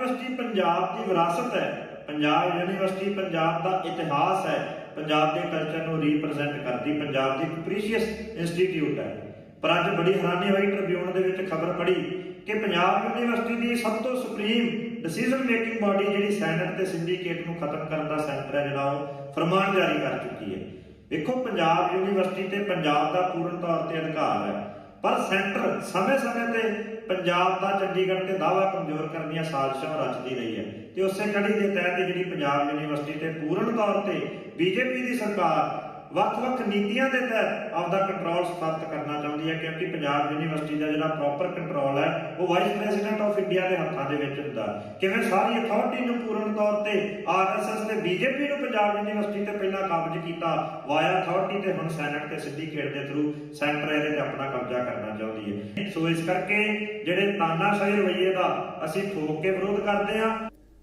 University Punjab ਦੀ ਵਿਰਾਸਤ ਹੈ। Punjab university Punjab ਦਾ ਇਤਿਹਾਸ ਹੈ। ਪੰਜਾਬ ਦੇ ਕਲਚਰ ਨੂੰ ਰਿਪਰੈਜ਼ੈਂਟ ਕਰਦੀ ਪੰਜਾਬ ਦੀ ਇੱਕ ਪ੍ਰੀਸ਼ੀਅਸ ਇੰਸਟੀਚਿਊਟ ਹੈ। ਪਰ ਅੱਜ ਬੜੀ ਹੈਰਾਨੀ ਹੋਈ ਟ੍ਰਿਬਿਊਨ ਦੇ ਵਿੱਚ ਖਬਰ ਪੜੀ ਕਿ ਪੰਜਾਬ ਯੂਨੀਵਰਸਿਟੀ ਦੀ ਸਭ ਤੋਂ ਸੁਪਰੀਮ ਡਿਸੀਜਨ ਮੇਕਿੰਗ ਬਾਡੀ ਜਿਹੜੀ ਸੈਨੇਟ ਤੇ ਸਿੰਡੀਕੇਟ ਨੂੰ ਖਤਮ ਕਰਨ ਦਾ ਸੈਂਟਰ ਹੈ, ਜਿਹੜਾ ਉਹ ਫਰਮਾਨ ਜਾਰੀ ਕਰ ਚੁੱਕੀ ਹੈ। ਵੇਖੋ, ਪੰਜਾਬ ਯੂਨੀਵਰਸਿਟੀ ਤੇ ਪੰਜਾਬ ਦਾ ਪੂਰਨ ਤੌਰ ਤੇ ਅਧਿਕਾਰ ਹੈ। ਪਰ ਸੈਂਟਰ ਸਮੇਂ-ਸਮੇਂ ਤੇ ਪੰਜਾਬ ਦਾ ਚੰਡੀਗੜ੍ਹ ਤੇ ਦਾਅਵਾ ਕਮਜ਼ੋਰ ਕਰਨ ਦੀਆਂ ਸਾਜ਼ਿਸ਼ਾਂ ਰਚਦੀ ਰਹੀ ਹੈ ਤੇ ਉਸੇ ਕੜੀ ਦੇ ਤਹਿਤ ਜਿਹੜੀ ਪੰਜਾਬ ਯੂਨੀਵਰਸਿਟੀ ਤੇ ਪੂਰਨ ਤੌਰ ਤੇ ਬੀਜੇਪੀ ਦੀ ਸਰਕਾਰ ਵੱਖ-ਵੱਖ ਨੀਤੀਆਂ ਦੇ ਤਹਿਤ ਆਪਦਾ ਕੰਟਰੋਲ ਸਥਾਪਿਤ ਕਰਨਾ ਚਾਹੁੰਦੀ ਹੈ, ਕਿਉਂਕਿ ਪੰਜਾਬ ਯੂਨੀਵਰਸਿਟੀ ਦਾ ਜਿਹੜਾ ਪ੍ਰੋਪਰ ਕੰਟਰੋਲ ਹੈ, ਉਹ ਵਾਈਸ ਪ੍ਰੈਜ਼ੀਡੈਂਟ ਆਫ ਇੰਡੀਆ ਦੇ ਹੱਥਾਂ ਦੇ ਵਿੱਚ ਹੁੰਦਾ ਕਿਵੇਂ ਸਾਰੀ ਅਥਾਰਟੀ ਨੂੰ ਪੂਰਨ ਤੌਰ ਤੇ ਆਰਐਸਐਸ ਤੇ ਬੀਜੇਪੀ ਨੂੰ ਪੰਜਾਬ ਯੂਨੀਵਰਸਿਟੀ ਤੇ ਪਹਿਲਾਂ ਕਬਜ਼ ਕੀਤਾ ਵਾਇਆ ਅਥਾਰਟੀ ਤੇ ਹੁਣ ਸੈਨੇਟ ਤੇ ਸਿੱਧੀ ਖੇਡ ਦੇ ਥਰੂ ਸੈਂਟਰ ਇਹਦੇ ਤੇ ਆਪਣਾ ਕਬਜ਼ਾ ਕਰਨਾ ਚਾਹੁੰਦੀ ਹੈ। ਸੋ ਇਸ ਕਰਕੇ ਜਿਹੜੇ ਤਾਨਾਸ਼ਾਹੀ ਰਵਈਏ ਦਾ ਅਸੀਂ ਠੋਕ ਕੇ ਵਿਰੋਧ ਕਰਦੇ ਹਾਂ।